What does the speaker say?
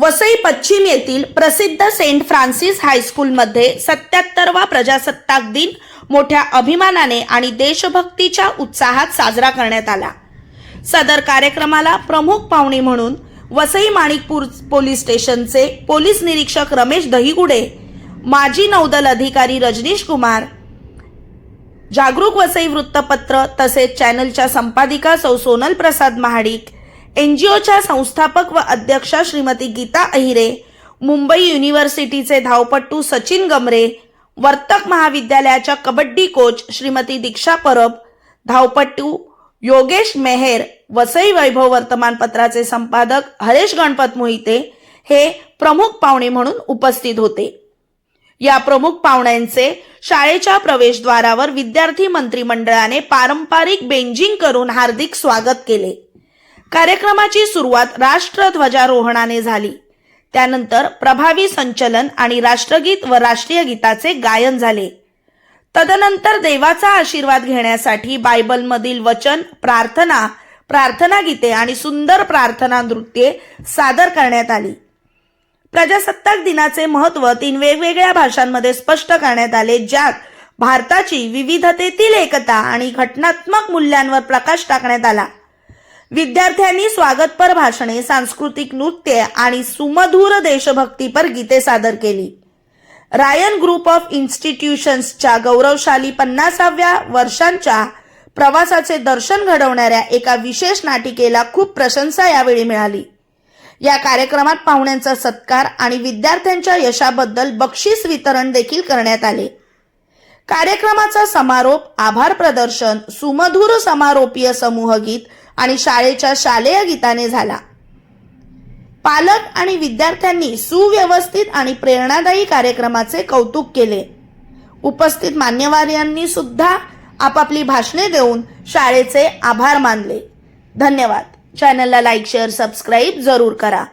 वसई पश्चिम येथील प्रसिद्ध सेंट फ्रान्सिस हायस्कूलमध्ये सत्याहत्तरवा प्रजासत्ताक दिन मोठ्या अभिमानाने आणि देशभक्तीच्या उत्साहात साजरा करण्यात आला. सदर कार्यक्रमाला प्रमुख पाहुणे म्हणून वसई माणिकपूर पोलीस स्टेशनचे पोलीस निरीक्षक रमेश दहिगुडे माजी नौदल अधिकारी रजनीश कुमार जागरूक वसई वृत्तपत्र तसेच चॅनलच्या संपादिका सौ सोनल प्रसाद महाडिक एन जी ओच्या संस्थापक व अध्यक्षा श्रीमती गीता अहिरे मुंबई युनिव्हर्सिटीचे धावपट्टू सचिन गमरे वर्तक महाविद्यालयाच्या कबड्डी कोच श्रीमती दीक्षा परब धावपट्टू योगेश मेहेर वसई वैभव वर्तमानपत्राचे संपादक हरेश गणपत मोहिते हे प्रमुख पाहुणे म्हणून उपस्थित होते. या प्रमुख पाहुण्यांचे शाळेच्या प्रवेशद्वारावर विद्यार्थी मंत्रिमंडळाने पारंपरिक बेंजिंग करून हार्दिक स्वागत केले. कार्यक्रमाची सुरुवात राष्ट्रध्वजारोहणाने झाली. त्यानंतर प्रभावी संचलन आणि राष्ट्रगीत व राष्ट्रीय गीताचे गायन झाले. तदनंतर देवाचा आशीर्वाद घेण्यासाठी बायबलमधील वचन प्रार्थना प्रार्थना गीते आणि सुंदर प्रार्थना नृत्ये सादर करण्यात आली. प्रजासत्ताक दिनाचे महत्त्व तीन वेगवेगळ्या भाषांमध्ये स्पष्ट करण्यात आले ज्यात भारताची विविधतेतील एकता आणि घटनात्मक मूल्यांवर प्रकाश टाकण्यात आला. विद्यार्थ्यांनी स्वागतपर भाषणे सांस्कृतिक नृत्य आणि सुमधूर देशभक्तीपर गीते सादर केली. रायन ग्रुप ऑफ इन्स्टिट्यूशन्सच्या गौरवशाली पन्नासाव्या वर्षांच्या प्रवासाचे दर्शन घडवणाऱ्या एका विशेष नाटिकेला खूप प्रशंसा यावेळी मिळाली. या कार्यक्रमात पाहुण्यांचा सत्कार आणि विद्यार्थ्यांच्या यशाबद्दल बक्षीस वितरण देखील करण्यात आले. कार्यक्रमाचा समारोप आभार प्रदर्शन सुमधुर समारोपीय समूहगीत आणि शाळेच्या शालेय गीताने झाला. पालक आणि विद्यार्थ्यांनी सुव्यवस्थित आणि प्रेरणादायी कार्यक्रमाचे कौतुक केले. उपस्थित मान्यवरांनी सुद्धा आपापली भाषणे देऊन शाळेचे आभार मानले. धन्यवाद. चॅनलला लाईक शेअर सबस्क्राईब जरूर करा.